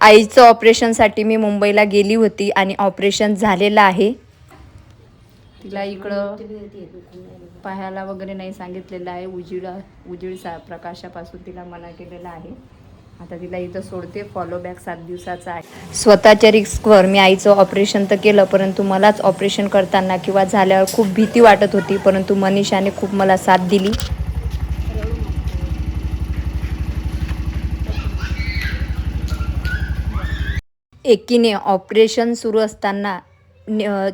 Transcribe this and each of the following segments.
आईचं ऑपरेशनसाठी मी मुंबईला गेली होती आणि ऑपरेशन झालेलं आहे. तिला इकडं पाहायला वगैरे नाही सांगितलेलं आहे. उजीड उजीड सा प्रकाशापासून तिला मना केलेला आहे. आता तिला इथं सोडते. फॉलो बॅक सात दिवसाचा आहे. स्वतःच्या रिस्कवर मी आईचं ऑपरेशन तर केलं परंतु मलाच ऑपरेशन करताना किंवा झाल्यावर खूप भीती वाटत होती परंतु मनीषाने खूप मला साथ दिली. एकीने ऑपरेशन सुरू असताना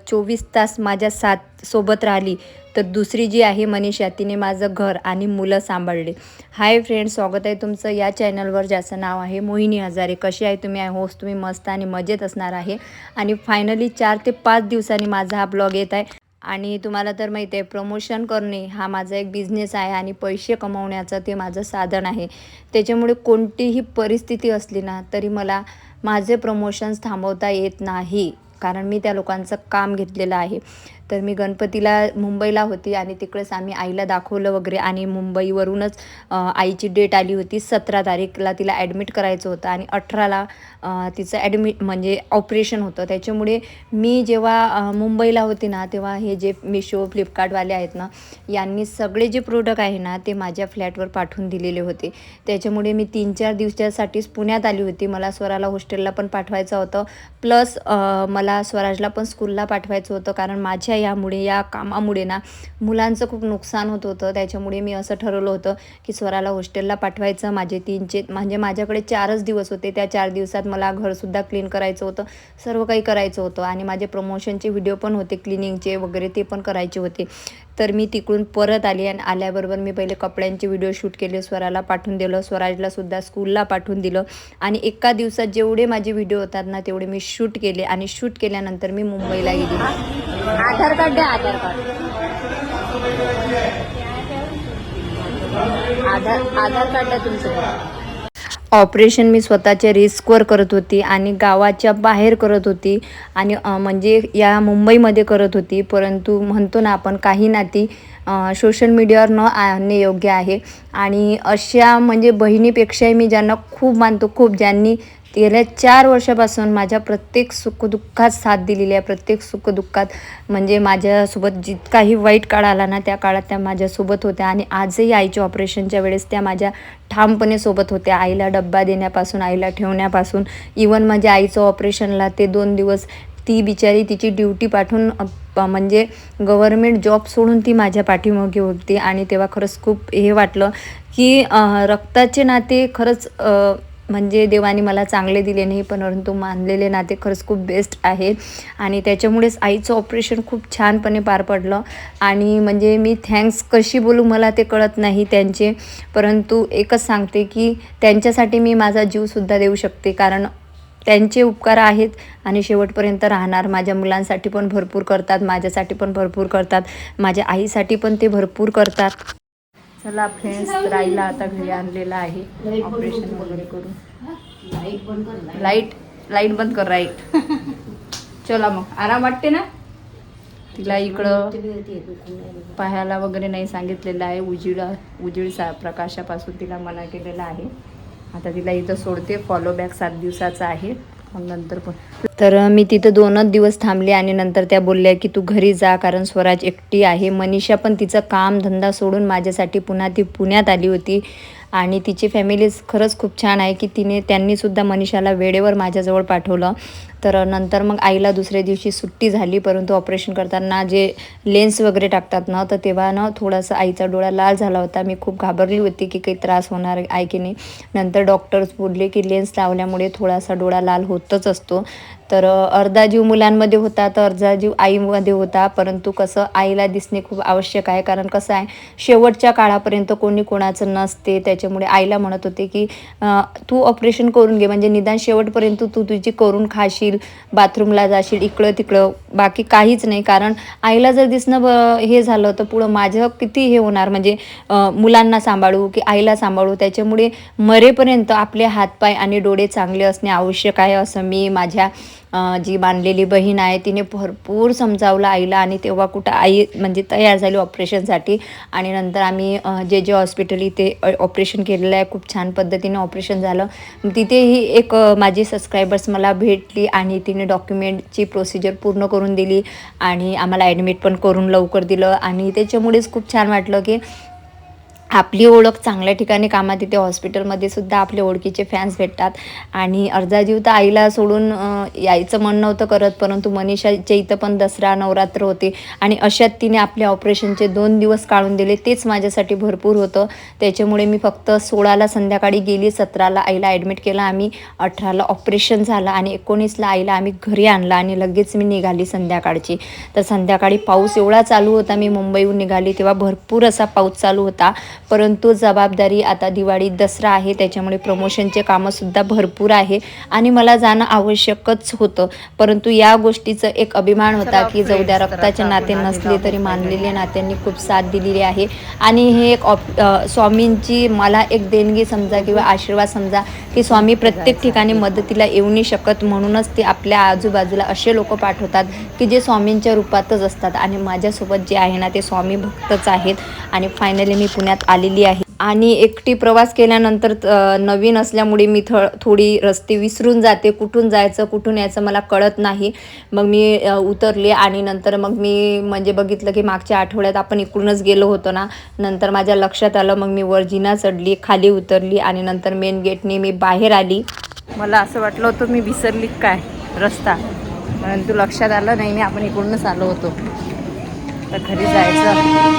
चोवीस तास माझ्या साथ सोबत राहिली. तर दुसरी जी आहे मनीषा तिने माझं घर आणि मुलं सांभाळले. हाय फ्रेंड स्वागत आहे तुमचं या चॅनलवर ज्याचं नाव आहे मोहिनी हजारे. कशी आहे तुम्ही? आय होस्ट तुम्ही मस्त आणि मजेत असणार आहे. आणि फायनली चार ते पाच दिवसांनी माझा हा ब्लॉग येत आहे. आणि तुम्हाला तर माहिती आहे प्रमोशन करणे हा माझा एक बिझनेस आहे आणि पैसे कमवण्याचं ते माझं साधन आहे. त्याच्यामुळे कोणतीही परिस्थिती असली ना तरी मला माझे प्रमोशन्स थांबवता येत नाही. कारण मी त्या लोकांचं काम घेतलेलं आहे. तर मी गणपतीला मुंबईला होती आणि तिकडेच आम्ही आईला दाखवलं वगैरे आणि मुंबईवरूनच आईची डेट आली होती सतरा तारीखला तिला ॲडमिट करायचं होतं आणि अठराला तिचं ॲडमिट म्हणजे ऑपरेशन होतं. त्याच्यामुळे मी जेव्हा मुंबईला होती ना तेव्हा हे जे मिशो फ्लिपकार्टवाले आहेत ना यांनी सगळे जे प्रोडक्ट आहे ना ते माझ्या फ्लॅटवर पाठवून दिलेले होते. त्याच्यामुळे मी तीन चार दिवसासाठीच पुण्यात आली होती. मला स्वराला हॉस्टेलला पण पाठवायचं होतं. प्लस मला स्वराजला पण स्कूलला पाठवायचं होतं कारण माझ्या यामुळे या कामामुळे ना मुलांचं खूप नुकसान होत होतं. त्याच्यामुळे मी असं ठरवलं होतं की स्वराला हॉस्टेलला पाठवायचं. माझे तीनचे म्हणजे माझ्याकडे चारच दिवस होते. त्या चार दिवसात मला घरसुद्धा क्लीन करायचं होतं. सर्व काही करायचं होतं. आणि माझे प्रमोशनचे व्हिडिओ पण होते क्लिनिंगचे वगैरे ते पण करायचे होते. तर मी तिकडून परत आली आणि आल्याबरोबर मी पहिले कपड्यांचे व्हिडिओ शूट केले स्वराला पाठवून दिलं स्वराजलासुद्धा स्कूलला पाठवून दिलं. आणि एका दिवसात जेवढे माझे व्हिडिओ होतात ना तेवढे मी शूट केले आणि शूट केल्यानंतर मी मुंबईला गेली. आधार कार्ड द्या आधार कार्ड. आधार आधार कार्ड तुमचं. ऑपरेशन मी स्वतःच्या रिस्कवर करत होती आणि गावाच्या बाहेर करत होती आणि म्हणजे या मुंबईमध्ये करत होती. परंतु म्हणतो ना आपण काही नाती सोशल मीडियावर न आणणे योग्य आहे. आणि अशा म्हणजे बहिणीपेक्षाही मी ज्यांना खूप मानतो खूप ज्यांनी गेल्या चार वर्षापासून माझ्या प्रत्येक सुखदुःखात साथ दिलेली आहे प्रत्येक सुखदुःखात म्हणजे माझ्यासोबत जितकाही वाईट काळ आला ना त्या काळात त्या माझ्यासोबत होत्या. आणि आजही आईच्या ऑपरेशनच्या वेळेस त्या माझ्या ठामपणे सोबत होत्या. आईला डब्बा देण्यापासून आईला ठेवण्यापासून इवन माझ्या आईचं ऑपरेशनला ते दोन दिवस ती बिचारी तिची ड्युटी पाठवून म्हणजे गव्हर्मेंट जॉब सोडून ती माझ्या पाठीमागे होती. आणि तेव्हा खरंच खूप हे वाटलं की रक्ताचे नाते खरंच म्हणजे देवाने मला चांगले दिले नाही पण परंतु मानलेले नाते खरंच खूप बेस्ट आहे. आणि त्याच्यामुळेच आईचं ऑपरेशन खूप छानपणे पार पडलं. आणि म्हणजे मी थँक्स कशी बोलू मला ते कळत नाही त्यांचे परंतु एकच सांगते की त्यांच्यासाठी मी माझा जीवसुद्धा देऊ शकते. कारण त्यांचे उपकार आहेत आणि शेवटपर्यंत राहणार. माझ्या मुलांसाठी पण भरपूर करतात माझ्यासाठी पण भरपूर करतात माझ्या आईसाठी पण ते भरपूर करतात. चला फ्रेंड्स राईला आता घरी आणलेला आहे. ऑपरेशन वगैरे करून. लाइट लाइट बंद कर राईट चला मग. आराम वाटते ना? तिला इकडं पाहायला वगैरे नाही सांगितलेलं आहे. उजिड उजिड सा प्रकाशापासून तिला मना केलेला आहे. आता तिला इथं सोडते. फॉलो बॅक सात दिवसाचा आहे. मग नंतर पण तर मी तिथं दोनच दिवस थांबले आणि नंतर त्या बोलल्या की तू घरी जा कारण स्वराज एकटी आहे. मनीषा पण तिचं काम धंदा सोडून माझ्यासाठी पुन्हा ती पुण्यात आली होती. आणि तिची फॅमिली खरंच खूप छान आहे की तिने त्यांनीसुद्धा मनीषाला वेळेवर माझ्याजवळ पाठवलं. तर नंतर मग आईला दुसऱ्या दिवशी सुट्टी झाली परंतु ऑपरेशन करताना जे लेन्स वगैरे टाकतात ना तर तेव्हा ना थोडासा आईचा डोळा लाल झाला होता. मी खूप घाबरली होती की काही त्रास होणार आहे की नाही. नंतर डॉक्टर्स बोलले की लेन्स लावल्यामुळे थोडासा डोळा लाल होतच असतो. तर अर्धा जीव मुलांमध्ये होता तर अर्धा जीव आईमध्ये होता. परंतु कसं आईला दिसणे खूप आवश्यक आहे कारण कसं आहे शेवटच्या काळापर्यंत कोणी कोणाचं नसते. त्याच्यामुळे आईला म्हणत होते की तू ऑपरेशन करून घे म्हणजे निदान शेवटपर्यंत तू तुझी करून खाशील बाथरूमला जाशील इकडं तिकडं बाकी काहीच नाही. कारण आईला जर दिसणं ब हे झालं तर पुढं माझं किती हे होणार? म्हणजे मुलांना सांभाळू की आईला सांभाळू? त्याच्यामुळे मरेपर्यंत आपले हातपाय आणि डोळे चांगले असणे आवश्यक आहे असं मी माझ्या जी बांधलेली बहीण आहे तिने भरपूर समजावलं आईला आणि तेव्हा कुठं आई म्हणजे तयार झाली ऑपरेशनसाठी. आणि नंतर आम्ही जे जे हॉस्पिटल इथे ऑपरेशन केलेलं आहे खूप छान पद्धतीने ऑपरेशन झालं. तिथेही एक माझी सबस्क्रायबर्स मला भेटली आणि तिने डॉक्युमेंटची प्रोसिजर पूर्ण करून दिली आणि आम्हाला ॲडमिट पण करून लवकर दिलं. आणि त्याच्यामुळेच खूप छान वाटलं की आपली ओळख चांगल्या ठिकाणी कामात येते. हॉस्पिटलमध्ये सुद्धा आपले ओळखीचे फॅन्स भेटतात. आणि अर्धा जीव तर आईला सोडून यायचं मन नव्हतं करत परंतु मनीषाच्या इथं पण दसरा नवरात्र होते. आणि अशात तिने आपल्या ऑपरेशनचे दोन दिवस काढून दिले. तेच माझ्यासाठी भरपूर होतं. त्याच्यामुळे मी फक्त सोळाला संध्याकाळी गेली सतराला आईला ॲडमिट केलं. आम्ही अठराला ऑपरेशन झालं आणि एकोणीसला आईला आम्ही घरी आणलं आणि लगेच मी निघाली संध्याकाळची. तर संध्याकाळी पाऊस एवढा चालू होता. मी मुंबईहून निघाली तेव्हा भरपूर असा पाऊस चालू होता. परंतु जबाबदारी आता दिवाळी दसरा आहे त्याच्यामुळे प्रमोशनचे कामंसुद्धा भरपूर आहे आणि मला जाणं आवश्यकच होतं. परंतु या गोष्टीचं एक अभिमान होता की जाऊ द्या रक्ताचे नाते नसले तरी मानलेल्या नात्यांनी खूप साथ दिलेली आहे. आणि हे एक ऑप स्वामींची मला एक देणगी समजा किंवा आशीर्वाद समजा की स्वामी प्रत्येक ठिकाणी मदतीला येऊ नाही शकत म्हणूनच ते आपल्या आजूबाजूला असे लोक पाठवतात की जे स्वामींच्या रूपातच असतात आणि माझ्यासोबत जे आहे ना ते स्वामी भक्तच आहेत. आणि फायनली मी पुण्यात आलेली आहे. आणि एकटी प्रवास केल्यानंतर नवीन असल्यामुळे मी थ थोडी रस्ते विसरून जाते. कुठून जायचं कुठून यायचं मला कळत नाही. मग मी उतरले आणि नंतर मग मी म्हणजे बघितलं की मागच्या आठवड्यात आपण इकडूनच गेलो होतो ना. नंतर माझ्या लक्षात आलं मग मी वर्जिना चढली खाली उतरली आणि नंतर मेन गेटने मी बाहेर आली. मला असं वाटलं होतं मी विसरली काय? रस्ता. परंतु लक्षात आलं नाही मी आपण इकडूनच आलो होतो. तर घरी जायचं.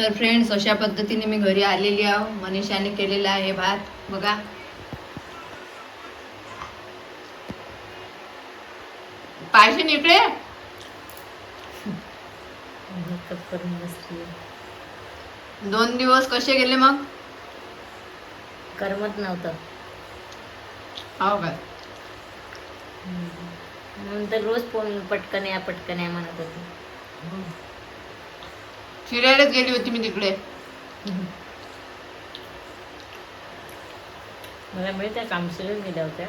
तर फ्रेंड्स अशा पद्धतीने मी घरी आलेली आहो. मनीषाने केलेला आहे भात. बघा. पाहिजे इकडे? दोन दिवस कसे गेले मग? करमत नव्हतं. हो काय म्हणून तर रोज फोन पटकन या पटकन या म्हणत होते. फिरायलाच गेली होती मी तिकडे. मला मिळत्या काम सुरू गेल्या होत्या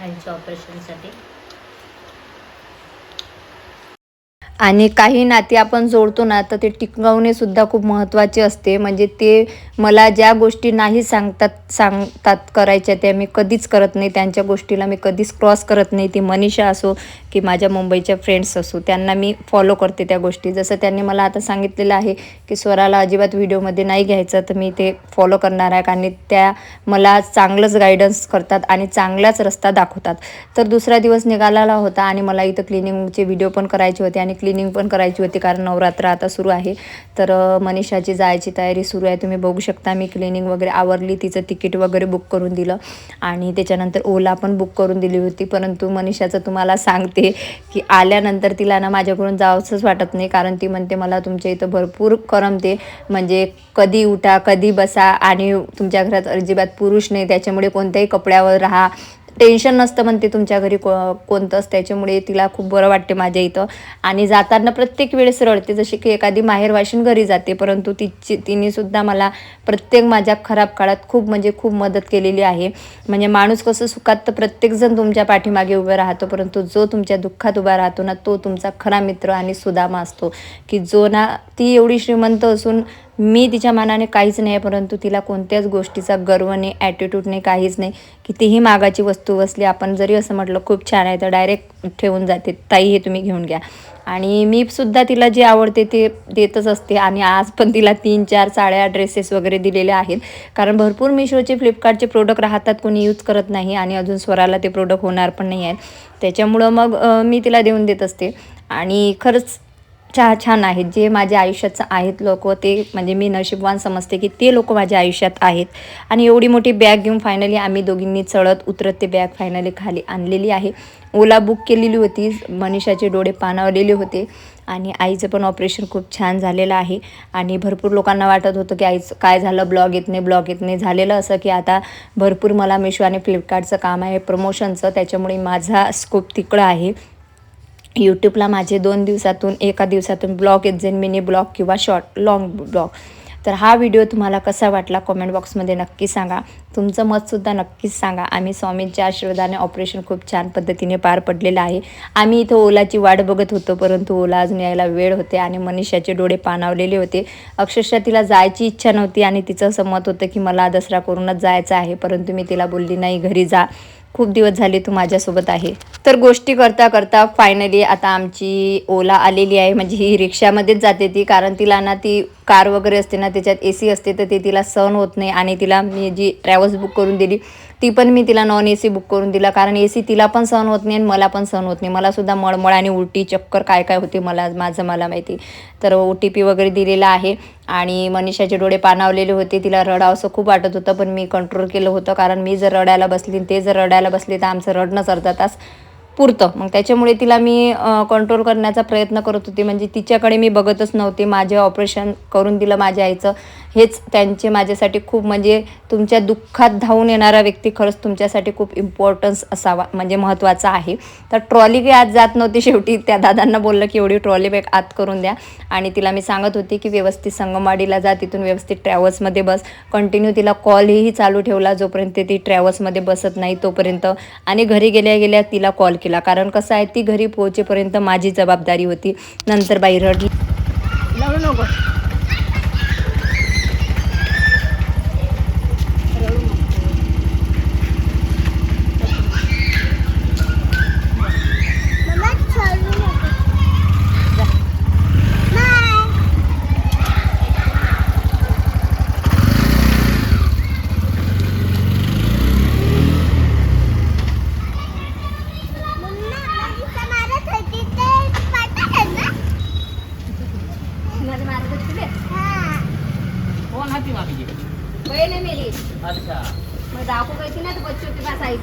आईच्या ऑपरेशनसाठी आणि काही नाती आपण जोडतो ना तर ते टिकवणे सुद्धा खूप महत्त्वाचे असते. म्हणजे ते मला ज्या गोष्टी नाही सांगतात सांगतात करायच्या त्या मी कधीच करत नाही. त्यांच्या गोष्टीला मी कधीच क्रॉस करत नाही. ती मनीषा असो की माझ्या मुंबईच्या फ्रेंड्स असो त्यांना मी फॉलो करते त्या गोष्टी. जसं त्यांनी मला आता सांगितलेलं आहे की स्वराला अजिबात व्हिडिओमध्ये नाही घ्यायचं तर मी ते फॉलो करणार आहे. कारण त्या मला चांगलंच गायडन्स करतात आणि चांगलाच रस्ता दाखवतात. तर दुसरा दिवस निघालेला होता आणि मला इथं क्लिनिंगचे व्हिडिओ पण करायचे होते आणि क्लिनिंग पण करायची होती कारण नवरात्र आता सुरू आहे. तर मनीषाची जायची तयारी सुरू आहे. तुम्ही बघू शकता मी क्लिनिंग वगैरे आवरली तिचं तिकीट वगैरे बुक करून दिलं. आणि त्याच्यानंतर ओला पण बुक करून दिली होती. परंतु मनीषाचं तुम्हाला सांगते की आल्यानंतर तिला ना माझ्याकडून जावंसंच वाटत नाही. कारण ती म्हणते मला तुमच्या इथं भरपूर करमते म्हणजे कधी उठा कधी बसा. आणि तुमच्या घरात अजिबात पुरुष नाही. त्याच्यामुळे कोणत्याही कपड्यावर राहा. टेन्शन नसतं म्हणते तुमच्या घरी को कोणतंच त्याच्यामुळे तिला खूप बरं वाटते माझ्या इथं. आणि जाताना प्रत्येक वेळेस रडते जशी की एखादी माहेर वाशिन घरी जाते परंतु तिची तिने सुद्धा मला प्रत्येक माझ्या खराब काळात खूप म्हणजे खूप मदत केलेली आहे. म्हणजे माणूस कसं सुखात तर प्रत्येकजण तुमच्या पाठीमागे उभं राहतो परंतु जो तुमच्या दुःखात उभा राहतो ना तो तुमचा खरा मित्र आणि सुदामा असतो. की जो ना ती एवढी श्रीमंत असून मी तिच्या मनाने काहीच नाही परंतु तिला कोणत्याच गोष्टीचा गर्व नाही ॲटिट्यूड नाही काहीच नाही. कितीही मागाची वस्तू बसली आपण जरी असं म्हटलं खूप छान आहे तर डायरेक्ट ठेवून जाते ताई हे तुम्ही घेऊन घ्या. आणि मी सुद्धा तिला जे आवडते ते देतच असते. आणि आज पण तिला तीन चार साड्या ड्रेसेस वगैरे दिलेले आहेत. कारण भरपूर मिशोचे फ्लिपकार्टचे प्रोडक्ट राहतात कोणी यूज करत नाही आणि अजून स्वराला ते प्रोडक्ट होणार पण नाही आहेत. त्याच्यामुळं मग मी तिला देऊन देत असते. आणि खरंच चहा छान आहेत. जे माझ्या आयुष्याचं आहेत लोक ते म्हणजे मी नशीबवान समजते की ते लोक माझ्या आयुष्यात आहेत. आणि एवढी मोठी बॅग घेऊन फायनली आम्ही दोघींनी चढत उतरत ते बॅग फायनली खाली आणलेली आहे. ओला बुक केलेली होती मनीषाचे डोळे पाणावलेले होते आणि आईचं पण ऑपरेशन खूप छान झालेलं आहे. आणि भरपूर लोकांना वाटत होतं की आईचं काय झालं ब्लॉग येत नाही ब्लॉग येत नाही झालेलं असं की आता भरपूर मला मिशो आणि फ्लिपकार्टचं काम आहे प्रमोशनचं त्याच्यामुळे माझा स्कोप तिकडं आहे. यूट्यूबला माझे दोन दिवसातून एका दिवसातून ब्लॉग येत जाईन मिनी ब्लॉग किंवा शॉर्ट लॉंग ब्लॉग. तर हा व्हिडिओ तुम्हाला कसा वाटला कॉमेंट बॉक्समध्ये नक्की सांगा. तुमचं मतसुद्धा नक्कीच सांगा. आम्ही स्वामींच्या आशीर्वादाने ऑपरेशन खूप छान पद्धतीने पार पडलेलं आहे. आम्ही इथं ओलाची वाट बघत होतो परंतु ओला अजून यायला वेळ होते आणि मनीषाचे डोळे पाणावलेले होते. अक्षरशः तिला जायची इच्छा नव्हती आणि तिचं असं मत होतं की मला दसरा करूनच जायचं आहे परंतु मी तिला बोलली नाही घरी जा. खूप दिवस झाले तू माझ्यासोबत आहे. तर गोष्टी करता करता फायनली आता आमची ओला आलेली आहे. म्हणजे ही रिक्षामध्येच जाते ती कारण तिला ना ती कार वगैरे असते ना त्याच्यात ए सी असते तर ते तिला सहन होत नाही. आणि तिला मी जी ट्रॅव्हल्स बुक करून दिली ती पण मी तिला नॉन ए सी बुक करून दिला. कारण ए सी तिला पण सहन होत नाही आणि मला पण सहन होत नाही. मला सुद्धा मळमळ आणि उलटी चक्कर काय काय होते मला माझं मला माहिती. तर ओ टी पी वगैरे दिलेला आहे. आणि मनीषाचे डोळे पाणावलेले होते. तिला रडावंसं खूप वाटत होतं पण मी कंट्रोल केलं होतं. कारण मी जर रडायला बसली आणि ते जर रडायला बसले तर आमचं रडणंच अर्धा तास पुरतं. मग त्याच्यामुळे तिला मी कंट्रोल करण्याचा प्रयत्न करत होते. म्हणजे तिच्याकडे मी बघतच नव्हते. माझे ऑपरेशन करून दिलं माझ्या आईचं. हेच त्यांचे माझ्यासाठी खूप म्हणजे तुमच्या दुःखात धावून येणारा व्यक्ती खरंच तुमच्यासाठी खूप इम्पॉर्टन्स असावा म्हणजे महत्त्वाचा आहे. तर ट्रॉली काही आत जात नव्हती शेवटी. त्या दादांना बोललं की एवढी ट्रॉली बॅग आत करून द्या. आणि तिला मी सांगत होती की व्यवस्थित संगमवाडीला जा तिथून व्यवस्थित ट्रॅव्हल्समध्ये बस. कंटिन्यू तिला कॉलही चालू ठेवला जोपर्यंत ती ट्रॅव्हल्समध्ये बसत नाही तोपर्यंत. आणि घरी गेल्या गेल्या तिला कॉल. केला. कारण कसं आहे ती घरी पोहोचेपर्यंत माझी जबाबदारी होती. नंतर बाई रडली लावू नको कोण हाती मागे अच्छा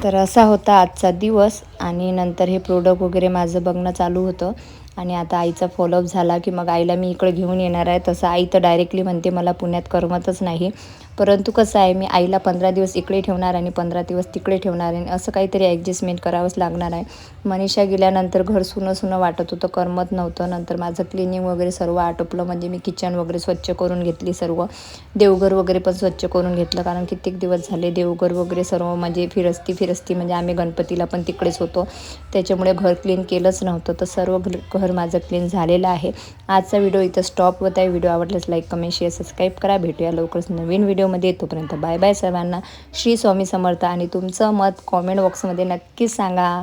तर असा होता आजचा दिवस आणि नंतर हे प्रोडक्ट वगैरे माझं बघणं चालू होतं. आणि आता आईचा फॉलोअप झाला की मग आईला मी इकडे घेऊन येणार आहे. तसं आई तर डायरेक्टली म्हणते मला पुण्यात करमतच नाही. परंतु कसं आहे मी आईला पंधरा दिवस इकडे ठेवणार आणि पंधरा दिवस तिकडे ठेवणार आणि असं काहीतरी ॲडजस्टमेंट करावंच लागणार आहे. मनीषा गेल्यानंतर घर सुनं सुनं वाटत होतं करमत नव्हतं. नंतर माझं क्लिनिंग वगैरे सर्व आटोपलं म्हणजे मी किचन वगैरे स्वच्छ करून घेतली सर्व. देवघर वगैरे पण स्वच्छ करून घेतलं कारण कित्येक दिवस झाले देवघर वगैरे सर्व म्हणजे फिरस्ती फिरस्ती म्हणजे आम्ही गणपतीला पण तिकडेच होतो. त्याच्यामुळे घर क्लीन केलंच नव्हतं. तर सर्व घर घर माझं क्लीन झालेलं आहे. आजचा व्हिडिओ इथं स्टॉप होत आहे. व्हिडिओ आवडल्यास लाईक कमेंट शेअर सबस्क्राईब करा. भेटूया लवकरच नवीन व्हिडिओ व्हिडिओमध्ये येतोपर्यंत बाय बाय सर्वांना. श्री स्वामी समर्थ आणि तुमचं मत कॉमेंट बॉक्समध्ये नक्कीच सांगा.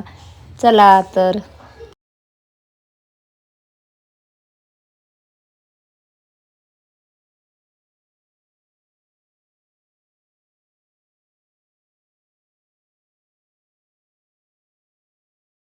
चला तर.